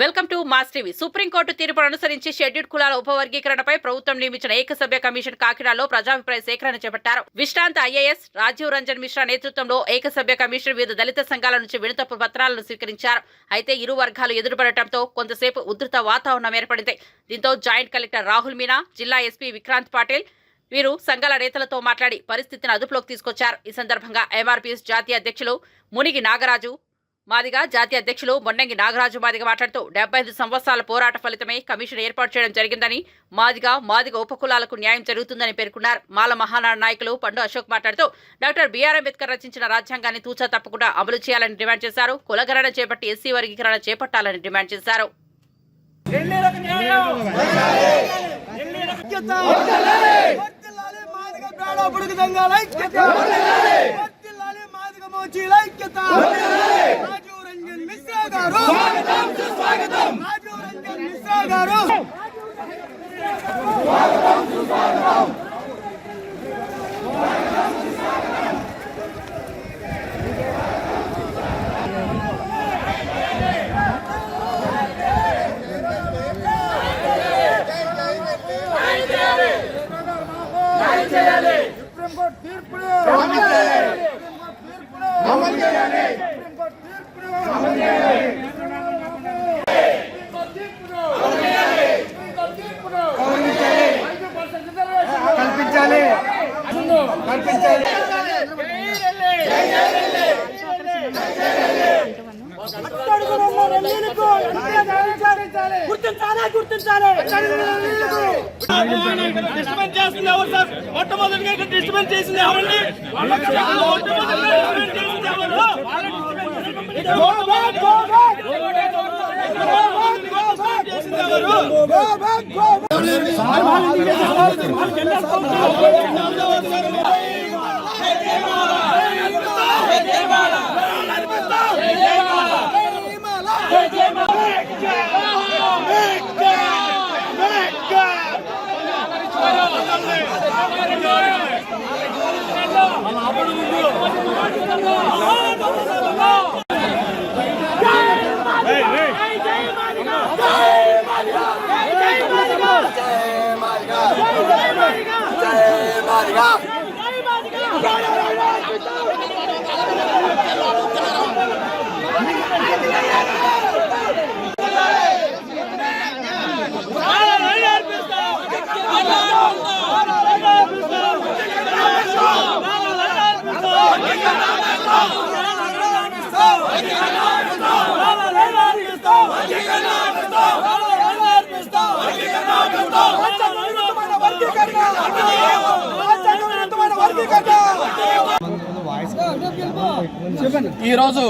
Welcome to mass TV. Supreme court తీర్పును అనుసరించి scheduled కులాల ఉపవర్గీకరణపై ప్రభుత్వం నియమించిన ఏకసభ్య కమిషన్ కాకినాడలో ప్రజాభిప్రాయ సేకరణ చేపట్టారు. విశ్రాంత ఐఏఎస్ రాజీవ్ రంజన్ మిశ్రా నేతృత్వంలో ఏకసభ్య కమిషన్ వివిధ దళిత సంఘాల నుంచి వినతపు పత్రాలను స్వీకరించారు. అయితే ఇరు వర్గాలు ఎదురుపడటంతో కొంతసేపు ఉధృత వాతావరణం ఏర్పడింది. దీంతో జాయింట్ కలెక్టర్ రాహుల్ మీనా జిల్లా ఎస్పీ విక్రాంత్ పాటిల్ వీరు సంఘాల నేతలతో మాట్లాడి పరిస్థితిని అదుపులోకి తీసుకొచ్చారు. ఈ సందర్భంగా ఎంఆర్పీఎస్ జాతీయ అధ్యక్షులు మునిగి నాగరాజు మాదిగా జాతీయ అధ్యక్షులు మొన్నంగి నాగరాజు మాదిగ మాట్లాడుతూ డెబ్బై ఐదు సంవత్సరాల పోరాట ఫలితమే కమిషన్ ఏర్పాటు చేయడం జరిగిందని మాదిగా మాదిగ ఉపకులాలకు న్యాయం జరుగుతుందని పేర్కొన్నారు. మాల మహానాడు నాయకులు పండు అశోక్ మాట్లాడుతూ డాక్టర్ బిఆర్ అంబేద్కర్ రచించిన రాజ్యాంగాన్ని తూచా తప్పకుండా అమలు చేయాలని డిమాండ్ చేశారు. కులగరణ చేపట్టి ఎస్సీ వర్గీకరణ చేపట్టాలని డిమాండ్ చేశారు. న్యాయం ఐక్యత వర్ధిల్లాలి మాదిగ పేడ బుడుగు దంగాల ఐక్యత వర్ధిల్లాలి మాదిగ మోచీల ఐక్యత రాజీవ్ రంజన్ మిశ్రా గారు రాజీవ్ రంజన్ మిశ్రా గారు చేయాలి. తీర్పును అమలు చేయాలి సుప్రీంకోర్టు తీర్పును అమలు చేయాలి అమలు చేయాలి సుప్రీంకోర్టు తీర్పును అమలు చేయాలి రిజర్వేషన్ కల్పించాలి కల్పించాలి గుర్తించాలి. గుర్తించాలి డిస్టర్బెన్స్ చేస్తుంది ఎవరు సార్? మొట్టమొదటిగా ఇక్కడ డిస్టర్బెన్స్ చేసింది ఎవరండి మొట్టమొదటిగా డిస్టర్బెన్స్ ఈరోజు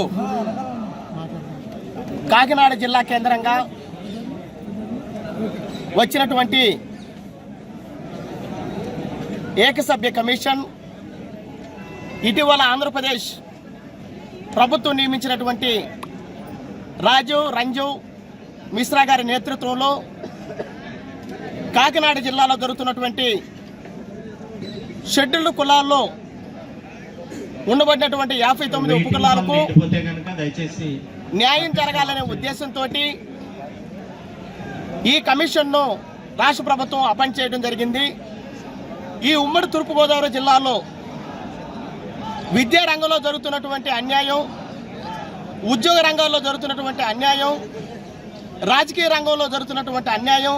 కాకినాడ జిల్లా కేంద్రంగా వచ్చినటువంటి ఏకసభ్య కమిషన్ ఇటీవల ఆంధ్రప్రదేశ్ ప్రభుత్వం నియమించినటువంటి రాజు రంజు మిశ్రా గారి నేతృత్వంలో కాకినాడ జిల్లాలో జరుగుతున్నటువంటి షెడ్యూల్డ్ కులాల్లో ఉండబడినటువంటి యాభై తొమ్మిది ఉపకులాలకు న్యాయం జరగాలనే ఉద్దేశంతో ఈ కమిషన్ను రాష్ట్ర ప్రభుత్వం అపాయింట్ చేయడం జరిగింది. ఈ ఉమ్మడి తూర్పుగోదావరి జిల్లాలో విద్యా రంగంలో జరుగుతున్నటువంటి అన్యాయం ఉద్యోగ రంగంలో జరుగుతున్నటువంటి అన్యాయం రాజకీయ రంగంలో జరుగుతున్నటువంటి అన్యాయం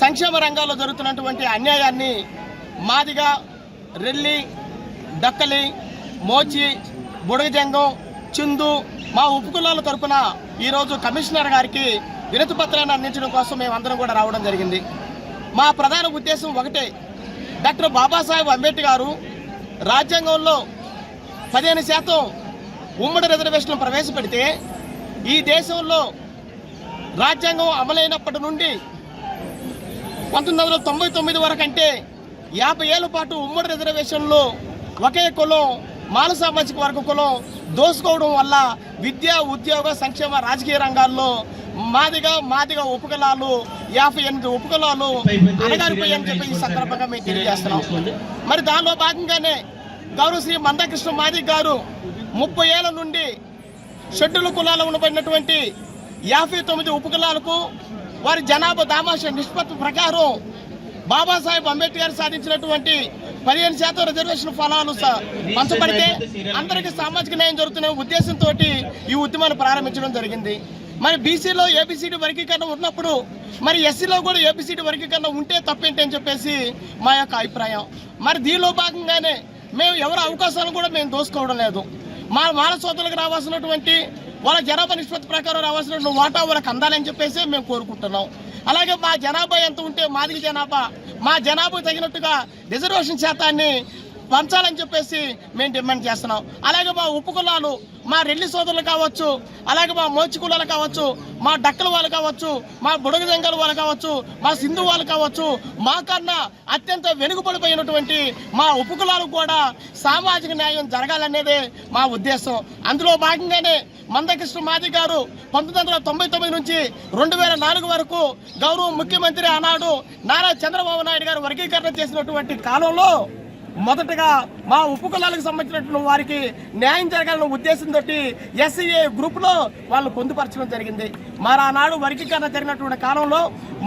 సంక్షేమ రంగాల్లో జరుగుతున్నటువంటి అన్యాయాన్ని మాదిగా రెల్లి డక్కలి మోచి బుడగజంగం చిందు మా ఉపకులాల తరఫున ఈరోజు కమిషనర్ గారికి వినతి పత్రాన్ని అందించడం కోసం మేమందరం కూడా రావడం జరిగింది. మా ప్రధాన ఉద్దేశం ఒకటే. డాక్టర్ బాబాసాహెబ్ అంబేద్కర్ గారు రాజ్యాంగంలో పదిహేను శాతం ఉమ్మడి రిజర్వేషన్లు ప్రవేశపెడితే ఈ దేశంలో రాజ్యాంగం అమలైనప్పటి నుండి పంతొమ్మిది వందల తొంభై తొమ్మిది వరకు అంటే యాభై ఏళ్ళ పాటు ఉమ్మడి రిజర్వేషన్లో ఒకే కులం మాల సామాజిక వర్గ దోసుకోవడం వల్ల విద్య ఉద్యోగ సంక్షేమ రాజకీయ రంగాల్లో మాదిగా మాదిగా ఉపకులాలు యాభై ఎనిమిది ఉపకులాలు అడగారిపోయాయని చెప్పి ఈ సందర్భంగా మేము తెలియజేస్తున్నాం. మరి దానిలో భాగంగానే గౌరవ శ్రీ మందకృష్ణ మాదిక్ గారు ముప్పై ఏళ్ళ నుండి షెడ్యూల్ కులాలు ఉండబడినటువంటి యాభై తొమ్మిది ఉపకులాలకు వారి జనాభా దామాష నిష్పత్తి ప్రకారం బాబాసాహెబ్ అంబేద్కర్ సాధించినటువంటి పదిహేను శాతం రిజర్వేషన్ ఫలాలు పంచబడితే అందరికీ సామాజిక న్యాయం జరుగుతున్న ఉద్దేశంతో ఈ ఉద్యమాన్ని ప్రారంభించడం జరిగింది. మరి బీసీలో ఏబిసిడి వర్గీకరణ ఉన్నప్పుడు మరి ఎస్సీలో కూడా ఏబిసిడి వర్గీకరణ ఉంటే తప్పేంటి అని చెప్పేసి మా యొక్క అభిప్రాయం. మరి దీనిలో భాగంగానే మేము ఎవరి అవకాశాలు కూడా మేము దోసుకోవడం లేదు. మా మాల సోదరులకు రావాల్సినటువంటి వాళ్ళ జనాభా నిష్పత్తి ప్రకారం రావాల్సినటువంటి వాటా వాళ్ళకి అందాలని చెప్పేసి మేము కోరుకుంటున్నాం. అలాగే మా జనాభా ఎంత ఉంటే మాదిరి జనాభా. మా జనాభా తగినట్టుగా రిజర్వేషన్ శాతాన్ని పంచాలని చెప్పేసి మేము డిమాండ్ చేస్తున్నాం. అలాగే మా ఉప్పు కులాలు మా రెల్లి సోదరులు కావచ్చు అలాగే మా మోచి కులాలు కావచ్చు మా డక్కల వాళ్ళు కావచ్చు మా బుడగ జంగల వాళ్ళు కావచ్చు మా సింధు వాళ్ళు కావచ్చు మా కన్నా అత్యంత వెనుకబడిపోయినటువంటి మా ఉప్పు కులాలకు కూడా సామాజిక న్యాయం జరగాలనేదే మా ఉద్దేశం. అందులో భాగంగానే మందకృష్ణ మాది గారు పంతొమ్మిది వందల తొంభై తొమ్మిది నుంచి రెండు వేల నాలుగు వరకు గౌరవ ముఖ్యమంత్రి ఆనాడు నారా చంద్రబాబు నాయుడు గారు వర్గీకరణ చేసినటువంటి కాలంలో మొదటగా మా ఉప్పు కులాలకు సంబంధించినటువంటి వారికి న్యాయం జరగాలన్న ఉద్దేశంతో ఎస్సీఏ గ్రూప్లో వాళ్ళు పొందుపరచడం జరిగింది. మరి ఆనాడు వర్గీకరణ జరిగినటువంటి కాలంలో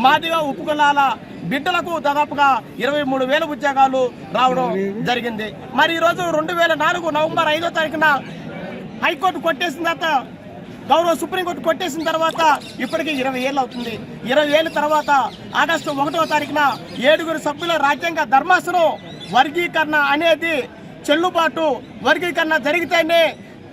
మాదిగా ఉప్పు కులాల బిడ్డలకు దాదాపుగా ఇరవై మూడు వేల ఉద్యోగాలు రావడం జరిగింది. మరి ఈరోజు రెండు వేల నాలుగు నవంబర్ ఐదో తారీఖున హైకోర్టు కొట్టేసిన తర్వాత గౌరవ సుప్రీంకోర్టు కొట్టేసిన తర్వాత ఇప్పటికి ఇరవై ఏళ్ళు అవుతుంది. ఇరవై ఏళ్ళ తర్వాత ఆగస్టు ఒకటో తారీఖున ఏడుగురు సభ్యుల రాజ్యాంగ ధర్మాసనం వర్గీకరణ అనేది చెల్లుబాటు వర్గీకరణ జరిగితేనే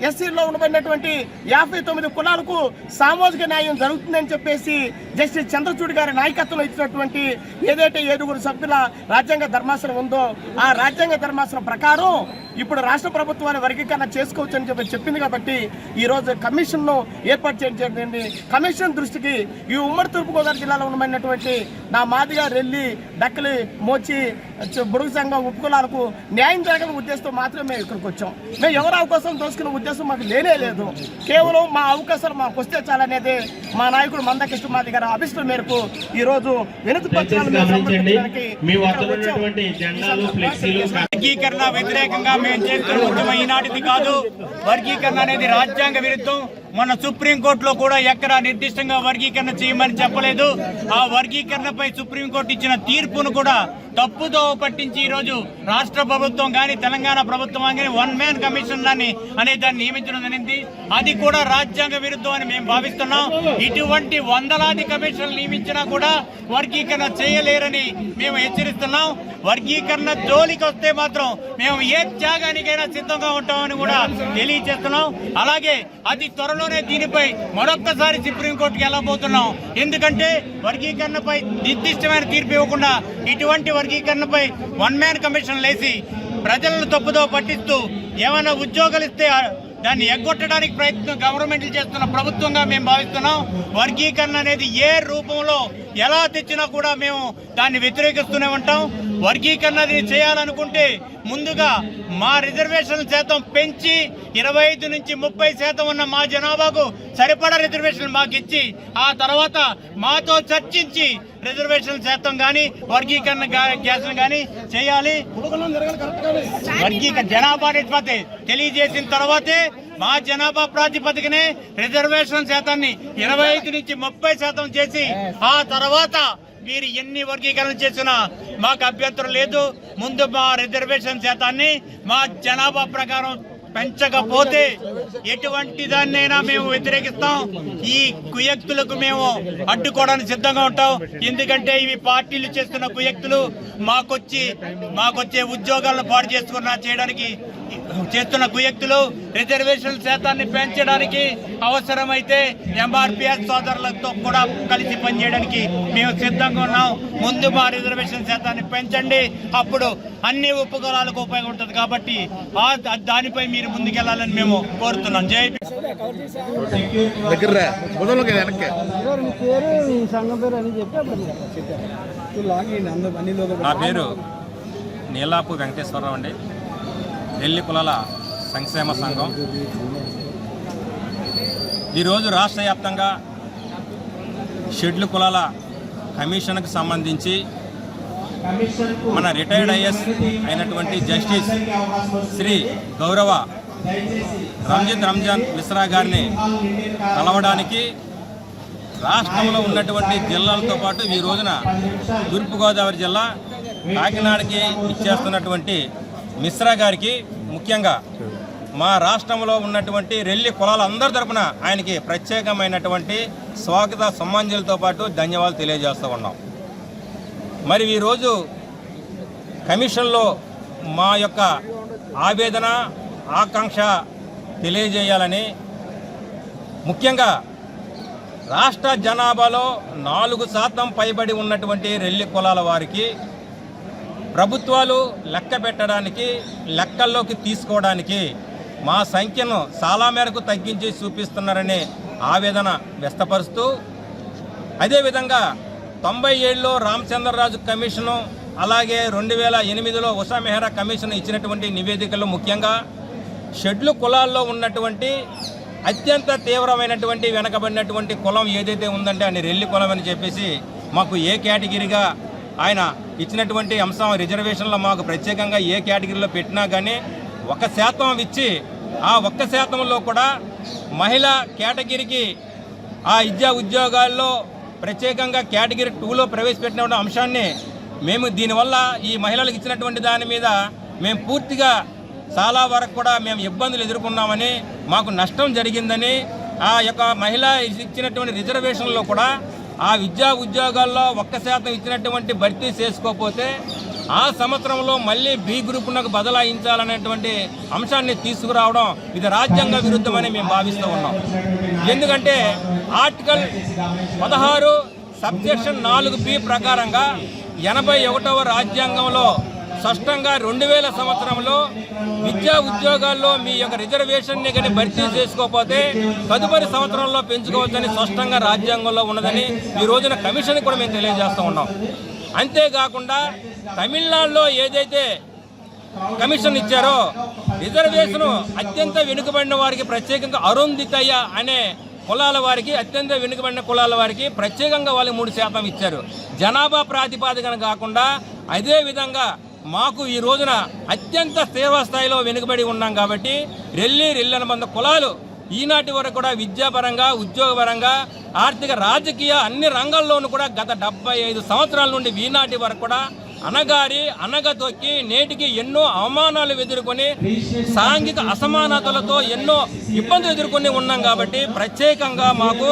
ఎస్సీలో ఉండబడినటువంటి యాభై తొమ్మిది కులాలకు సామాజిక న్యాయం జరుగుతుందని చెప్పేసి జస్టిస్ చంద్రచూడ్ గారి నాయకత్వంలో ఇచ్చినటువంటి ఏదైతే ఏడుగురు సభ్యుల రాజ్యాంగ ధర్మాసనం ఉందో ఆ రాజ్యాంగ ధర్మాసనం ప్రకారం ఇప్పుడు రాష్ట్ర ప్రభుత్వాన్ని వర్గీకరణ చేసుకోవచ్చు అని చెప్పి చెప్పింది కాబట్టి ఈ రోజు ఏర్పాటు చేయడం కమిషన్ దృష్టికి ఈ ఉమ్మడి తూర్పుగోదావరి జిల్లాలో ఉండమైనటువంటి నా మాదిగా రెల్లి డక్కలి మోచి బుడుగు సంఘం ఉపకులాలకు న్యాయం జరగని ఉద్దేశంతో మాత్రమే ఇక్కడికి వచ్చాం. మేము ఎవరు అవకాశం దోసుకునే ఉద్దేశం మాకు లేనే లేదు. కేవలం మా అవకాశాలు మాకు వస్తే చాలనేది మా నాయకుడు మందకృష్ణ మాది గారి అభిష్టం మేరకు ఈ రోజు వినతి వర్గీకరణ వ్యతిరేకంగా మేము చేస్తున్న ఉద్యమం ఈనాటిది కాదు. వర్గీకరణ అనేది రాజ్యాంగ విరుద్ధం. మన సుప్రీంకోర్టులో కూడా ఎక్కడ నిర్దిష్టంగా వర్గీకరణ చేయమని చెప్పలేదు. ఆ వర్గీకరణపై సుప్రీంకోర్టు ఇచ్చిన తీర్పును కూడా తప్పుతో పట్టించి ఈరోజు రాష్ట్ర ప్రభుత్వం కానీ తెలంగాణ ప్రభుత్వం కానీ వన్ మ్యాన్ కమిషన్ దాన్ని అనే దాన్ని నియమించడం జరిగింది. అది కూడా రాజ్యాంగ విరుద్ధం అని మేము భావిస్తున్నాం. ఇటువంటి వందలాది కమిషన్లు నియమించినా కూడా వర్గీకరణ చేయలేరని మేము హెచ్చరిస్తున్నాం. వర్గీకరణ జోలికి వస్తే మాత్రం మేము ఏ త్యాగానికైనా సిద్ధంగా ఉంటామని కూడా తెలియజేస్తున్నాం. అలాగే అతి త్వరలోనే దీనిపై మరొక్కసారి సుప్రీంకోర్టుకి వెళ్ళబోతున్నాం. ఎందుకంటే వర్గీకరణపై నిర్దిష్టమైన తీర్పు ఇవ్వకుండా ఇటువంటి వర్గీకరణపై వన్ మ్యాన్ కమిషన్ లేసి ప్రజలను తప్పుదో పట్టిస్తూ ఏమైనా ఉద్యోగాలు ఇస్తే దాన్ని ఎగ్గొట్టడానికి ప్రయత్నం గవర్నమెంట్లు చేస్తున్న ప్రభుత్వంగా మేము భావిస్తున్నాం. వర్గీకరణ అనేది ఏ రూపంలో ఎలా తెచ్చినా కూడా మేము దాన్ని వ్యతిరేకిస్తూనే ఉంటాం. వర్గీకరణ అది చేయాలనుకుంటే ముందుగా మా రిజర్వేషన్ శాతం పెంచి ఇరవై ఐదు నుంచి ముప్పై శాతం ఉన్న మా జనాభాకు సరిపడా రిజర్వేషన్ మాకు ఇచ్చి ఆ తర్వాత మాతో చర్చించి రిజర్వేషన్ శాతం కానీ వర్గీకరణ గ్యాస్ కానీ చేయాలి. వర్గీక జనాభా నిష్పత్తి తెలియజేసిన తర్వాతే మా జనాభా ప్రాతిపదికనే రిజర్వేషన్ శాతాన్ని ఇరవై ఐదు నుంచి ముప్పై శాతం చేసి ఆ తర్వాత మీరు ఎన్ని వర్గీకరణ చేసినా మాకు అభ్యంతరం లేదు. ముందు మా రిజర్వేషన్ శాతాన్ని మా జనాభా ప్రకారం పెంచకపోతే ఎటువంటి దాన్నైనా మేము వ్యతిరేకిస్తాం. ఈ కుయక్తులకు మేము అడ్డుకోవడానికి సిద్ధంగా ఉంటాం. ఎందుకంటే ఇవి పార్టీలు చేస్తున్న కుయక్తులు మాకొచ్చి మాకొచ్చే ఉద్యోగాలను పాడు చేసుకున్న చేయడానికి చేస్తున్న కుయక్తులు రిజర్వేషన్ శాతాన్ని పెంచడానికి అవసరమైతే ఎంఆర్పిఎస్ సోదరులతో కూడా కలిసి పనిచేయడానికి మేము సిద్ధంగా ఉన్నాం. ముందు మా రిజర్వేషన్ శాతాన్ని పెంచండి. అప్పుడు అన్ని ఉపకులాలకు ఉపయోగం ఉంటుంది కాబట్టి ఆ దానిపై మీరు ముందుకెళ్ళాలని మేము కోరుతున్నాం. జై నా పేరు నీలాపు వెంకటేశ్వరరావు అండి. నెల్లి కులాల సంక్షేమ సంఘం. ఈరోజు రాష్ట్ర వ్యాప్తంగా షెడ్లు కులాల కమిషన్కు సంబంధించి మన రిటైర్డ్ ఐఎస్ అయినటువంటి జస్టిస్ శ్రీ గౌరవ రంజిత్ రంజాన్ మిశ్రా గారిని కలవడానికి రాష్ట్రంలో ఉన్నటువంటి జిల్లాలతో పాటు ఈ రోజున తూర్పుగోదావరి జిల్లా కాకినాడకి ఇచ్చేస్తున్నటువంటి మిశ్రా గారికి ముఖ్యంగా మా రాష్ట్రంలో ఉన్నటువంటి రెల్లి కులాలందరి తరపున ఆయనకి ప్రత్యేకమైనటువంటి స్వాగత సమ్మాంజలితో పాటు ధన్యవాదాలు తెలియజేస్తూ ఉన్నాం. మరి ఈరోజు కమిషన్లో మా యొక్క ఆవేదన ఆకాంక్ష తెలియజేయాలని ముఖ్యంగా రాష్ట్ర జనాభాలో నాలుగు శాతం పైబడి ఉన్నటువంటి రెల్లి కులాల వారికి ప్రభుత్వాలు లెక్క పెట్టడానికి లెక్కల్లోకి తీసుకోవడానికి మా సంఖ్యను చాలా మేరకు తగ్గించి చూపిస్తున్నారని ఆవేదన వ్యక్తపరుస్తూ అదేవిధంగా తొంభై ఏడులో రామచంద్రరాజు కమిషను అలాగే రెండు వేల ఎనిమిదిలో ఉషా మెహ్రా కమిషన్ ఇచ్చినటువంటి నివేదికలు ముఖ్యంగా షెడ్లు కులాల్లో ఉన్నటువంటి అత్యంత తీవ్రమైనటువంటి వెనకబడినటువంటి కులం ఏదైతే ఉందంటే అని రెల్లి కులం అని చెప్పేసి మాకు ఏ కేటగిరీగా ఆయన ఇచ్చినటువంటి అంశం రిజర్వేషన్లో మాకు ప్రత్యేకంగా ఏ కేటగిరీలో పెట్టినా కానీ ఒక శాతం ఇచ్చి ఆ ఒక్క శాతంలో కూడా మహిళ కేటగిరీకి ఆ విద్యా ఉద్యోగాల్లో ప్రత్యేకంగా కేటగిరీ టూలో ప్రవేశపెట్టిన అంశాన్ని మేము దీనివల్ల ఈ మహిళలకు ఇచ్చినటువంటి దాని మీద మేము పూర్తిగా చాలా వరకు కూడా మేము ఇబ్బందులు ఎదుర్కొన్నామని మాకు నష్టం జరిగిందని ఆ యొక్క మహిళ ఇచ్చినటువంటి రిజర్వేషన్లో కూడా ఆ విద్యా ఉద్యోగాల్లో ఒక్క శాతం ఇచ్చినటువంటి భర్తీ చేసుకోకపోతే ఆ సంవత్సరంలో మళ్ళీ బి గ్రూపునకు బదలాయించాలనేటువంటి అంశాన్ని తీసుకురావడం ఇది రాజ్యాంగ విరుద్ధమని మేము భావిస్తూ ఉన్నాం. ఎందుకంటే ఆర్టికల్ పదహారు సబ్జెక్షన్ నాలుగు బి ప్రకారంగా ఎనభై ఒకటవ రాజ్యాంగంలో స్పష్టంగా రెండు వేల సంవత్సరంలో విద్యా ఉద్యోగాల్లో మీ యొక్క రిజర్వేషన్ని కానీ భర్తీ చేసుకోకపోతే తదుపరి సంవత్సరంలో పెంచుకోవచ్చని స్పష్టంగా రాజ్యాంగంలో ఉన్నదని ఈ రోజున కమిషన్ కూడా మేము తెలియజేస్తూ ఉన్నాం. అంతేకాకుండా తమిళనాడులో ఏదైతే కమిషన్ ఇచ్చారో రిజర్వేషన్ అత్యంత వెనుకబడిన వారికి ప్రత్యేకంగా అరుంధితయ్య అనే కులాల వారికి అత్యంత వెనుకబడిన కులాల వారికి ప్రత్యేకంగా వాళ్ళు మూడు శాతం ఇచ్చారు. జనాభా ప్రాతిపాదికన కాకుండా అదే విధంగా మాకు ఈ రోజున అత్యంత తీవ్ర స్థాయిలో వెనుకబడి ఉన్నాం కాబట్టి రెల్లి రెల్లి మంద కులాలు ఈనాటి వరకు కూడా విద్యాపరంగా ఉద్యోగపరంగా ఆర్థిక రాజకీయ అన్ని రంగాల్లోనూ కూడా గత డెబ్బై ఐదు సంవత్సరాల నుండి ఈనాటి వరకు కూడా అనగారి అనగతొక్కి నేటికి ఎన్నో అవమానాలు ఎదుర్కొని సాంఘిక అసమానతలతో ఎన్నో ఇబ్బందులు ఎదుర్కొని ఉన్నాం కాబట్టి ప్రత్యేకంగా మాకు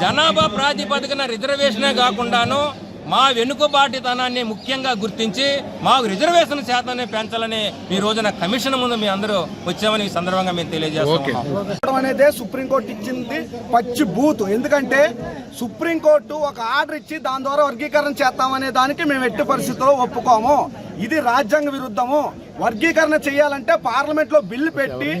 జనాభా ప్రాతిపదికన రిజర్వేషనే కాకుండాను మా వెనుకబాటితనాన్ని ముఖ్యంగా గుర్తించి మాకు రిజర్వేషన్ శాతాన్ని పెంచాలని ఈ రోజున కమిషన్ ముందు మీ అందరూ వచ్చామని ఈ సందర్భంగా మేము తెలియజేస్తున్నాం. చేయడం అనేదే సుప్రీంకోర్టు ఇచ్చింది పచ్చి బూత్. ఎందుకంటే సుప్రీంకోర్టు ఒక ఆర్డర్ ఇచ్చి దాని ద్వారా వర్గీకరణ చేస్తామనే దానికి మేము ఎట్టి పరిస్థితుల్లో ఒప్పుకోము. ఇది రాజ్యాంగ విరుద్ధము. వర్గీకరణ చేయాలంటే పార్లమెంట్లో బిల్లు పెట్టి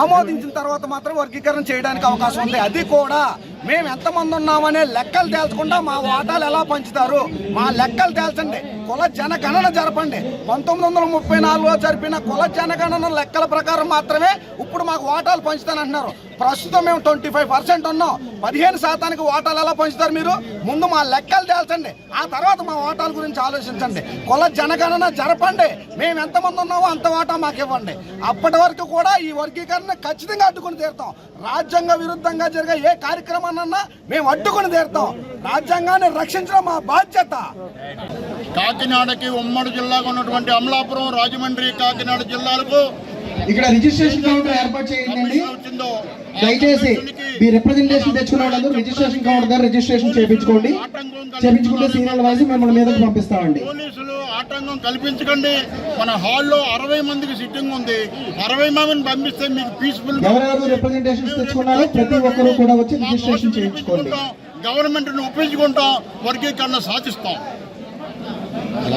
ఆమోదించిన తర్వాత మాత్రం వర్గీకరణ చేయడానికి అవకాశం ఉంది. అది కూడా మేము ఎంతమంది ఉన్నామనే లెక్కలు తేల్చకుండా మా వాటాలు ఎలా పంచుతారు? మా లెక్కలు తేల్చండి. కుల జనగణన జరపండి. పంతొమ్మిది వందల ముప్పై నాలుగులో జరిపిన కుల జనగణన లెక్కల ప్రకారం మాత్రమే ఇప్పుడు మాకు వాటాలు పంచుతానంటున్నారు. ప్రస్తుతం మేము ట్వంటీ ఫైవ్ పర్సెంట్ ఉన్నాం. పదిహేను శాతానికి వాటాలు ఎలా పంచుతారు మీరు? ముందు మా లెక్కలు తేల్చండి. ఆ తర్వాత మా వాటాల గురించి ఆలోచించండి. కుల జనగణన జరపండి. మేము ఎంతమంది ఉన్నామో అంత వాటా మాకు ఇవ్వండి. అప్పటి వరకు కూడా ఈ వర్గీకరణ ఖచ్చితంగా అడ్డుకుని తీరుతాం. రాజ్యాంగ విరుద్ధంగా జరిగే ఏ కార్యక్రమాన్నన్నా మేము అడ్డుకుని తీరుతాం. రాజ్యాంగాన్ని రక్షించడం మా బాధ్యత. కాకినాడకి ఉమ్మడి జిల్లాగా ఉన్నటువంటి అమలాపురం రాజమండ్రి కాకినాడ జిల్లాలకు ఇక్కడ రిజిస్ట్రేషన్ కౌంటర్ ఏర్పాటు చేయండి. దయచేసి మీ రిప్రజెంటేషన్ తెచ్చుకున్న వాళ్ళందరూ రిజిస్ట్రేషన్ కౌంటర్ దగ్గర రిజిస్ట్రేషన్ చేయించుకోండి. చేయించుకుంటే సీరియల్ వైజ్ మిమ్మల్ని మీదకి పంపిస్తామండి. పోలీసులు ఆటంకం కల్పించకండి. మన హాల్లో అరవై మందికి సిట్టింగ్ ఉంది. అరవై మందిని పంపిస్తే మీకు పీస్ఫుల్ ఎవరెవరు రిప్రజెంటేషన్స్ తెచ్చుకున్నారో ప్రతి ఒక్కరూ కూడా వచ్చి రిజిస్ట్రేషన్ చేయించుకోండి. గవర్నమెంట్ను ఉపయోగించుకుంటాం వర్గీకరణ సాధిస్తాం.